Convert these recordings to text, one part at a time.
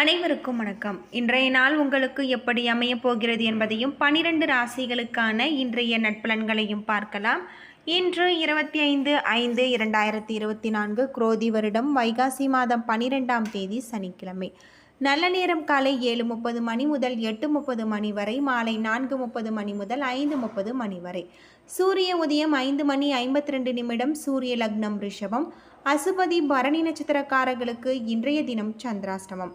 அனைவருக்கும் வணக்கம். இன்றைய நாள் உங்களுக்கு எப்படி அமையப் போகிறது என்பதையும் பனிரெண்டு ராசிகளுக்கான இன்றைய நட்பலன்களையும் பார்க்கலாம். இன்று இருபத்தி ஐந்து ஐந்து இரண்டாயிரத்தி இருபத்தி நான்கு குரோதி வருடம் வைகாசி மாதம் பனிரெண்டாம் தேதி சனிக்கிழமை. நல்ல நேரம் காலை ஏழு முப்பது மணி முதல் எட்டு முப்பது மணி வரை மாலை நான்கு முப்பது மணி முதல் ஐந்து முப்பது மணி வரை. சூரிய உதயம் ஐந்து மணி ஐம்பத்தி ரெண்டு நிமிடம் சூரிய லக்னம் ரிஷபம். அசுபதி பரணி நட்சத்திரக்காரர்களுக்கு இன்றைய தினம் சந்திராஷ்டமம்.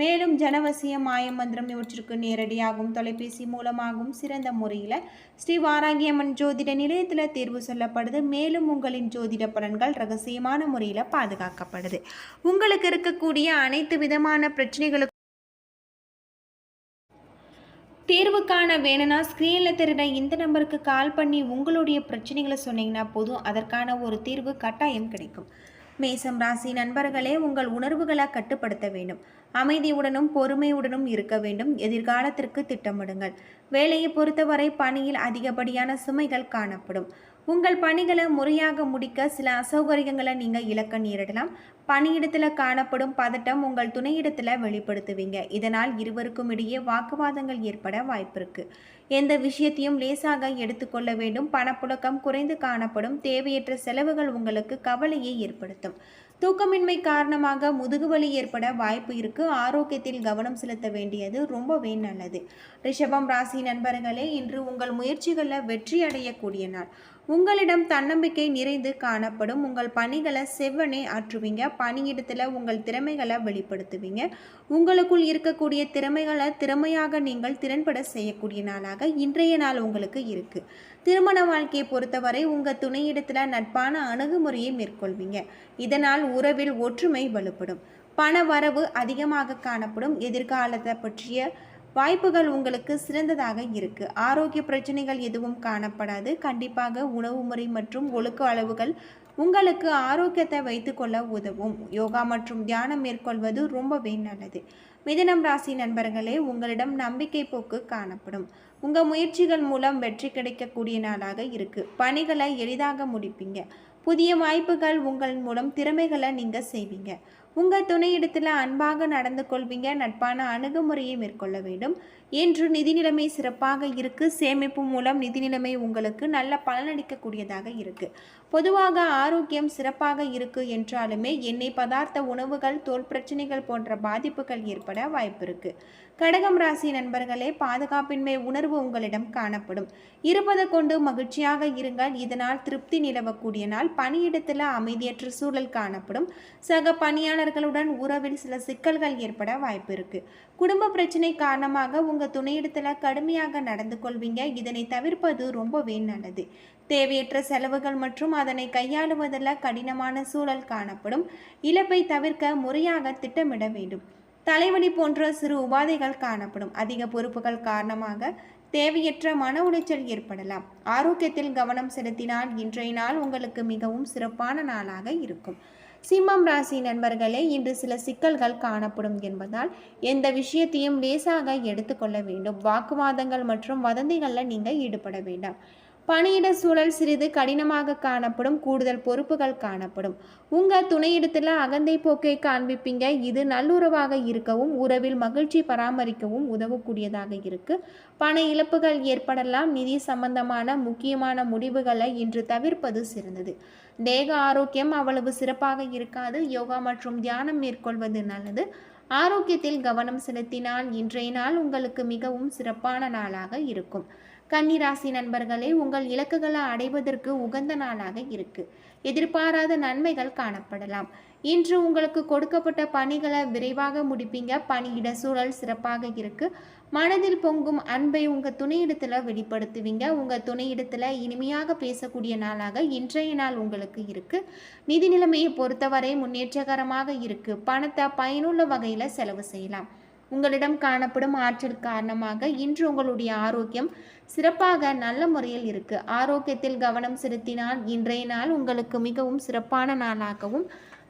மேலும் ஜனவசியம் மாயமந்திரம் இவற்றிற்கு நேரடியாகவும் தொலைபேசி மூலமாகவும் சிறந்த முறையில் ஸ்ரீ வாராகியம்மன் ஜோதிட நிலையத்தில் தேர்வு சொல்லப்படுது. மேலும் உங்களின் ஜோதிட பலன்கள் ரகசியமான முறையில் பாதுகாக்கப்படுது. உங்களுக்கு இருக்கக்கூடிய அனைத்து விதமான பிரச்சனைகளுக்கும் தேர்வுக்கான வேணும்னா ஸ்க்ரீனில் தெரிகிற இந்த நம்பருக்கு கால் பண்ணி உங்களுடைய பிரச்சனைகளை சொன்னீங்கன்னா போதும். அதற்கான ஒரு தீர்வு கட்டாயம் கிடைக்கும். மேசம் ராசி நண்பர்களே உங்கள் உணர்வுகளை கட்டுப்படுத்த வேண்டும். அமைதியுடனும் பொறுமையுடனும் இருக்க வேண்டும். எதிர்காலத்திற்கு திட்டமிடுங்கள். வேலையை பொறுத்தவரை பணியில் அதிகப்படியான சுமைகள் காணப்படும். உங்கள் பணிகளை முறையாக முடிக்க சில அசௌகரியங்களை நீங்கள் இழக்க நேரிடலாம். பணியிடத்தில் காணப்படும் பதட்டம் உங்கள் துணையிடத்தில் வெளிப்படுத்துவீங்க. இதனால் இருவருக்கும் இடையே வாக்குவாதங்கள் ஏற்பட வாய்ப்பிருக்கு. எந்த விஷயத்தையும் லேசாக எடுத்துக்கொள்ள வேண்டும். பணப்புழக்கம் குறைந்து காணப்படும். தேவையற்ற செலவுகள் உங்களுக்கு கவலையை ஏற்படுத்தும். தூக்கமின்மை காரணமாக முதுகுவலி ஏற்பட வாய்ப்பு இருக்கு. ஆரோக்கியத்தில் கவனம் செலுத்த வேண்டியது ரொம்பவே நல்லது. ரிஷபம் ராசி நண்பர்களே இன்று உங்கள் முயற்சிகளில் வெற்றி அடையக்கூடிய நாள். உங்களிடம் தன்னம்பிக்கை நிறைந்து காணப்படும். உங்கள் பணிகளை செவ்வனே ஆற்றுவீங்க. பணியிடத்தில் உங்கள் திறமைகளை வெளிப்படுத்துவீங்க. உங்களுக்குள் இருக்கக்கூடிய திறமைகளை திறமையாக நீங்கள் திறன்பட செய்யக்கூடிய நாளாக இன்றைய நாள் உங்களுக்கு இருக்குது திருமண வாழ்க்கையை பொறுத்தவரை உங்கள் துணையிடத்தில் நட்பான அணுகுமுறையை மேற்கொள்வீங்க. இதனால் உறவில் ஒற்றுமை வலுப்படும். பண வரவு அதிகமாக காணப்படும். எதிர்காலத்தை பற்றிய வாய்ப்புகள் உங்களுக்கு சிறந்ததாக இருக்கு. ஆரோக்கிய பிரச்சனைகள் எதுவும் காணப்படாது. கண்டிப்பாக உணவு முறை மற்றும் ஒழுக்க அளவுகள் உங்களுக்கு ஆரோக்கியத்தை வைத்துக்கொள்ள உதவும். யோகா மற்றும் தியானம் மேற்கொள்வது ரொம்பவே நல்லது. மிதனம் ராசி நண்பர்களே உங்களிடம் நம்பிக்கை போக்கு காணப்படும். உங்கள் முயற்சிகள் மூலம் வெற்றி கிடைக்கக்கூடிய நாளாக இருக்கு. பணிகளை எளிதாக முடிப்பீங்க. புதிய வாய்ப்புகள் உங்கள் மூலம் திறமைகளை நீங்கள் செய்வீங்க. உங்கள் துணையிடத்தில் அன்பாக நடந்து கொள்வீங்க. நட்பான அணுகுமுறையை மேற்கொள்ள வேண்டும். என்று நிதி நிலைமை சிறப்பாக இருக்குது சேமிப்பு மூலம் நிதி நிலைமை உங்களுக்கு நல்ல பலனளிக்கக்கூடியதாக இருக்குது பொதுவாக ஆரோக்கியம் சிறப்பாக இருக்கு என்றாலுமே எண்ணெய் பதார்த்த உணவுகள் தோல் பிரச்சனைகள் போன்ற பாதிப்புகள் ஏற்பட வாய்ப்பு இருக்குது கடகம் ராசி நண்பர்களே பாதுகாப்பின்மை உணர்வு உங்களிடம் காணப்படும். இருப்பதை கொண்டு மகிழ்ச்சியாக இருங்கள். இதனால் திருப்தி நிலவக்கூடிய நாள் பணியிடத்தில் அமைதியற்ற சூழல் காணப்படும். சக பணியாளர்களுடன் உறவில் சில சிக்கல்கள் ஏற்பட வாய்ப்பு இருக்கு. குடும்ப பிரச்சனை காரணமாக உங்கள் துணையிடத்தில் கடுமையாக நடந்து கொள்வீங்க. இதனை தவிர்ப்பது ரொம்பவே நல்லது. தேவையற்ற செலவுகள் மற்றும் அதனை கையாளுவதில் கடினமான சூழல் காணப்படும். இழப்பை தவிர்க்க முறையாக திட்டமிட வேண்டும். தலைவலி போன்ற சிறு உபாதைகள் காணப்படும். அதிக பொறுப்புகள் காரணமாக தேவையற்ற மன உளைச்சல் ஏற்படலாம். ஆரோக்கியத்தில் கவனம் செலுத்தினால் இன்றைய நாள் உங்களுக்கு மிகவும் சிறப்பான நாளாக இருக்கும். சிம்மம் ராசி நண்பர்களே இன்று சில சிக்கல்கள் காணப்படும் என்பதால் எந்த விஷயத்தையும் லேசாக எடுத்துக்கொள்ள வேண்டும். வாக்குவாதங்கள் மற்றும் வதந்திகளில் நீங்கள் ஈடுபட வேண்டாம். பணியிட சூழல் சிறிது கடினமாக காணப்படும் கூடுதல் பொறுப்புகள் காணப்படும். உங்கள் துணையிடத்தில் அகந்தை போக்கை காண்பிப்பீங்க. இது நல்லுறவாக இருக்கவும் உறவில் மகிழ்ச்சி பராமரிக்கவும் உதவக்கூடியதாக இருக்கு. பண இழப்புகள் ஏற்படலாம். நிதி சம்பந்தமான முக்கியமான முடிவுகளை இன்று தவிர்ப்பது சிறந்தது. தேக ஆரோக்கியம் அவ்வளவு சிறப்பாக இருக்காது. யோகா மற்றும் தியானம் மேற்கொள்வது நல்லது. ஆரோக்கியத்தில் கவனம் செலுத்தினால் இன்றைய நாள் உங்களுக்கு மிகவும் சிறப்பான நாளாக இருக்கும். கன்னிராசி நண்பர்களே உங்கள் இலக்குகளை அடைவதற்கு உகந்த நாளாக இருக்கு. எதிர்பாராத நன்மைகள் காணப்படலாம். இன்று உங்களுக்கு கொடுக்கப்பட்ட பணிகளை விரைவாக முடிப்பீங்க. பணியிட சூழல் சிறப்பாக இருக்கு. மனதில் பொங்கும் அன்பை உங்க துணையிடத்துல வெளிப்படுத்துவீங்க. உங்க துணையிடத்துல இனிமையாக பேசக்கூடிய நாளாக இன்றைய நாள் உங்களுக்கு இருக்கு. நிதி நிலைமையை பொறுத்தவரை முன்னேற்றகரமாக இருக்கு. பணத்தை பயனுள்ள வகையில செலவு செய்யலாம். உங்களிடம் காணப்படும் ஆற்றல் காரணமாக இன்று உங்களுடைய ஆரோக்கியம் சிறப்பாக நல்ல முறையில் இருக்கு. ஆரோக்கியத்தில் கவனம் செலுத்தினால் இன்றைய நாள் உங்களுக்கு மிகவும் சிறப்பான நாளாகவும்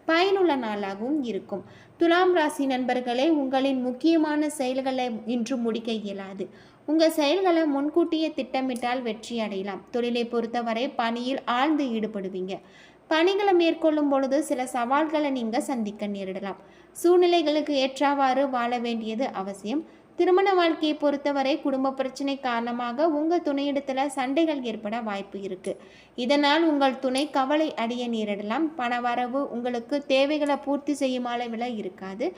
பயனுள்ள நாளாகவும் இருக்கும். துலாம் ராசி நண்பர்களே உங்களின் முக்கியமான செயல்களை இன்று முடிக்க இயலாது. உங்கள் செயல்களை முன்கூட்டியே திட்டமிட்டால் வெற்றி அடையலாம். தொழிலை பொறுத்தவரை பணியில் ஆழ்ந்து ஈடுபடுவீங்க. பணிகளை மேற்கொள்ளும் பொழுது சில சவால்களை நீங்கள் சந்திக்க நேரிடலாம். சூழ்நிலைகளுக்கு ஏற்றவாறு வாழ வேண்டியது அவசியம். திருமண வாழ்க்கையை பொறுத்தவரை குடும்ப பிரச்சனை காரணமாக உங்கள் துணையிடத்தில் சண்டைகள் ஏற்பட வாய்ப்பு இருக்குது இதனால் உங்கள் துணை கவலை அடைய நேரிடலாம். பண வரவு உங்களுக்கு தேவைகளை பூர்த்தி செய்யும் அளவில் இருக்காது.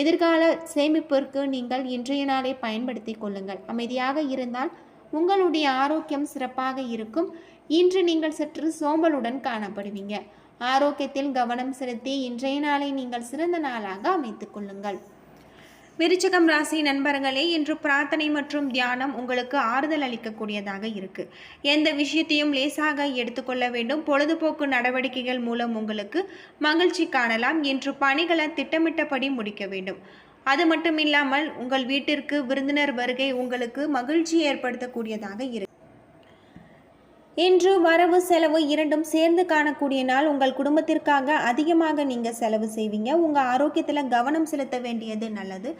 எதிர்கால சேமிப்பிற்கு நீங்கள் இன்றைய நாளை பயன்படுத்தி கொள்ளுங்கள். அமைதியாக இருந்தால் உங்களுடைய ஆரோக்கியம் சிறப்பாக இருக்கும். இன்று நீங்கள் சற்று சோம்பலுடன் காணப்படுவீங்க. ஆரோக்கியத்தில் கவனம் செலுத்தி இன்றைய நாளை நீங்கள் சிறந்த நாளாக அமைத்துக் கொள்ளுங்கள். விருச்சகம் ராசி நண்பர்களே இன்று பிரார்த்தனை மற்றும் தியானம் உங்களுக்கு ஆறுதல் அளிக்கக்கூடியதாக இருக்கு. எந்த விஷயத்தையும் லேசாக எடுத்துக்கொள்ள வேண்டும். பொழுதுபோக்கு நடவடிக்கைகள் மூலம் உங்களுக்கு மகிழ்ச்சி காணலாம். இன்று பணிகளை திட்டமிட்டபடி முடிக்க வேண்டும். அது மட்டும் இல்லாமல் உங்கள் வீட்டிற்கு விருந்தினர் வருகை உங்களுக்கு மகிழ்ச்சி ஏற்படுத்தக்கூடியதாக இருக்கு. இன்று வரவு செலவு இரண்டும் சேர்ந்து காணக்கூடிய நாள். உங்கள் குடும்பத்திற்காக அதிகமாக நீங்கள் செலவு செய்வீங்க. உங்கள் ஆரோக்கியத்தில் கவனம் செலுத்த வேண்டியது நல்லது.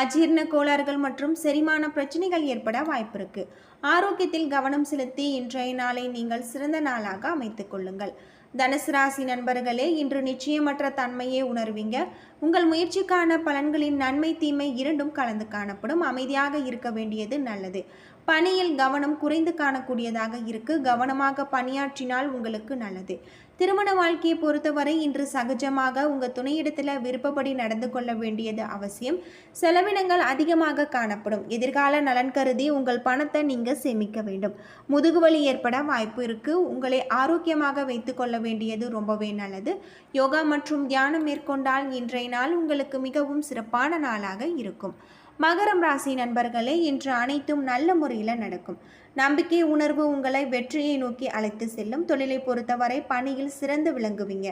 அஜீரண கோளாறுகள் மற்றும் செரிமான பிரச்சனைகள் ஏற்பட வாய்ப்பு இருக்குது ஆரோக்கியத்தில் கவனம் செலுத்தி இன்றைய நாளை நீங்கள் சிறந்த நாளாக அமைத்துக் கொள்ளுங்கள். தனுசு ராசி நண்பர்களே இன்று நிச்சயமற்ற தன்மையை உணர்வீங்க. உங்கள் முயற்சிக்கான பலன்களின் நன்மை தீமை இரண்டும் கலந்து காணப்படும். அமைதியாக இருக்க வேண்டியது நல்லது. பணியில் கவனம் குறைந்து காணக்கூடியதாக இருக்கு. கவனமாக பணியாற்றினால் உங்களுக்கு நல்லது. திருமண வாழ்க்கையை பொறுத்தவரை இன்று சகஜமாக உங்கள் துணையிடத்தில் விருப்பப்படி நடந்து கொள்ள வேண்டியது அவசியம். செலவினங்கள் அதிகமாக காணப்படும். எதிர்கால நலன் கருதி உங்கள் பணத்தை நீங்கள் சேமிக்க வேண்டும். முதுகுவலி ஏற்பட வாய்ப்பு இருக்கு. உங்களை ஆரோக்கியமாக வைத்து கொள்ள வேண்டியது ரொம்பவே நல்லது. யோகா மற்றும் தியானம் மேற்கொண்டால் இன்றைய நாள் உங்களுக்கு மிகவும் சிறப்பான நாளாக இருக்கும். மகரம் ராசி நண்பர்களே இன்று அனைத்தும் நல்ல முறையில் நடக்கும். நம்பிக்கை உணர்வு உங்களை வெற்றியை நோக்கி அழைத்து செல்லும். தொழிலை பொறுத்தவரை பணியில் சிறந்து விளங்குவீங்க.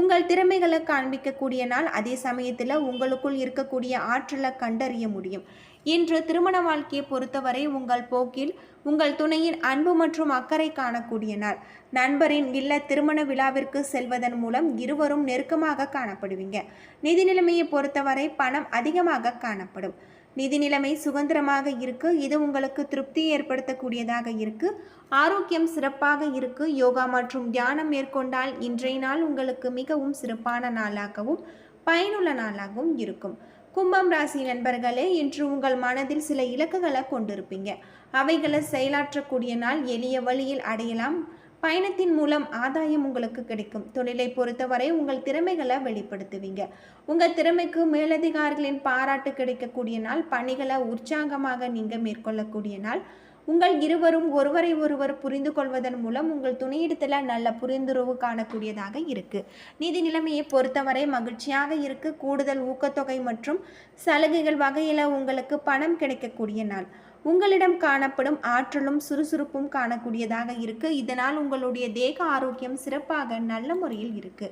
உங்கள் திறமைகளை காண்பிக்கக்கூடிய நாள். அதே சமயத்தில் உங்களுக்குள் இருக்கக்கூடிய ஆற்றலை கண்டறிய முடியும். இன்று திருமண வாழ்க்கையை பொறுத்தவரை உங்கள் போக்கில் உங்கள் துணையின் அன்பு மற்றும் அக்கறை காணக்கூடிய நாள் நண்பரின் இல்ல திருமண விழாவிற்கு செல்வதன் மூலம் இருவரும் நெருக்கமாக காணப்படுவீங்க. நிதி நிலைமையை பொறுத்தவரை பணம் அதிகமாக காணப்படும். நிதி நிலைமை சுதந்திரமாக இருக்கு. இது உங்களுக்கு திருப்தி ஏற்படுத்தக்கூடியதாக இருக்கு. ஆரோக்கியம் சிறப்பாக இருக்கு. யோகா மற்றும் தியானம் மேற்கொண்டால் இன்றைய நாள் உங்களுக்கு மிகவும் சிறப்பான நாளாகவும் பயனுள்ள நாளாகவும் இருக்கும். கும்பம் ராசி நண்பர்களே இன்று உங்கள் மனதில் சில இலக்குகளை கொண்டிருப்பீங்க. அவைகளை செயலாற்றக்கூடிய நாள் எளிய வழியில் அடையலாம். பயணத்தின் மூலம் ஆதாயம் உங்களுக்கு கிடைக்கும். தொழிலை பொறுத்தவரை உங்கள் திறமைகளை வெளிப்படுத்துவீங்க. உங்கள் திறமைக்கு மேலதிகாரிகளின் பாராட்டு கிடைக்கக்கூடிய நாள் பணிகளை உற்சாகமாக நீங்கள் மேற்கொள்ளக்கூடிய நாள். உங்கள் இருவரும் ஒருவரை ஒருவர் புரிந்து கொள்வதன் மூலம் உங்கள் துணையிடத்தில் நல்ல புரிந்துறவு காணக்கூடியதாக இருக்குது நிதி நிலைமையை பொறுத்தவரை மகிழ்ச்சியாக இருக்கு. கூடுதல் ஊக்கத்தொகை மற்றும் சலுகைகள் வகையில் உங்களுக்கு பணம் கிடைக்கக்கூடிய நாள். உங்களிடம் காணப்படும் ஆற்றலும் சுறுசுறுப்பும் காணக்கூடியதாக இருக்கு. இதனால் உங்களுடைய தேக ஆரோக்கியம் சிறப்பாக நல்ல முறையில் இருக்கு.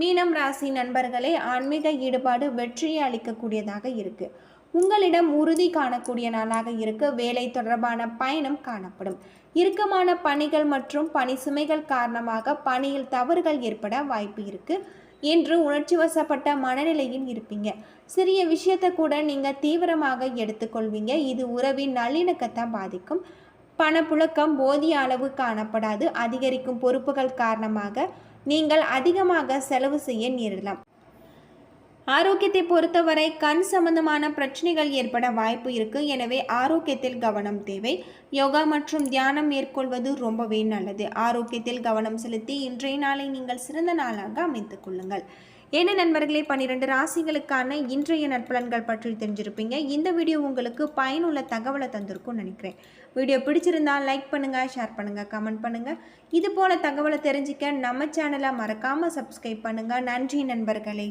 மீனம் ராசி நண்பர்களே ஆன்மீக ஈடுபாடு வெற்றியை அளிக்கக்கூடியதாக இருக்குது உங்களிடம் உறுதி காணக்கூடிய நாளாக இருக்க வேலை தொடர்பான பயணம் காணப்படும். இறுக்கமான பணிகள் மற்றும் பணி சுமைகள் காரணமாக பணியில் தவறுகள் ஏற்பட வாய்ப்பு இருக்கு. என்று உணர்ச்சி வசப்பட்ட மனநிலையில் இருப்பீங்க. சிறிய விஷயத்தை கூட நீங்கள் தீவிரமாக எடுத்துக்கொள்வீங்க. இது உறவின் நல்லிணக்கத்தை பாதிக்கும். பணப்புழக்கம் போதிய அளவு காணப்படாது. அதிகரிக்கும் பொறுப்புகள் காரணமாக நீங்கள் அதிகமாக செலவு செய்ய நேரிடலாம். ஆரோக்கியத்தை பொறுத்தவரை கண் சம்பந்தமான பிரச்சனைகள் ஏற்பட வாய்ப்பு இருக்கு. எனவே ஆரோக்கியத்தில் கவனம் தேவை. யோகா மற்றும் தியானம் மேற்கொள்வது ரொம்பவே நல்லது. ஆரோக்கியத்தில் கவனம் செலுத்தி இன்றைய நாளை நீங்கள் சிறந்த நாளாக அமைத்துக் கொள்ளுங்கள். என்ன நண்பர்களே பன்னிரெண்டு ராசிகளுக்கான இன்றைய நற்பலன்கள் பற்றி தெரிஞ்சிருப்பீங்க. இந்த வீடியோ உங்களுக்கு பயனுள்ள தகவலை தந்திருக்கும்னு நினைக்கிறேன். வீடியோ பிடிச்சிருந்தால் லைக் பண்ணுங்கள் ஷேர் பண்ணுங்கள் கமெண்ட் பண்ணுங்கள் இது போல தகவலை தெரிஞ்சிக்க நம்ம சேனலை மறக்காமல் சப்ஸ்கிரைப் பண்ணுங்கள் நன்றி நண்பர்களே.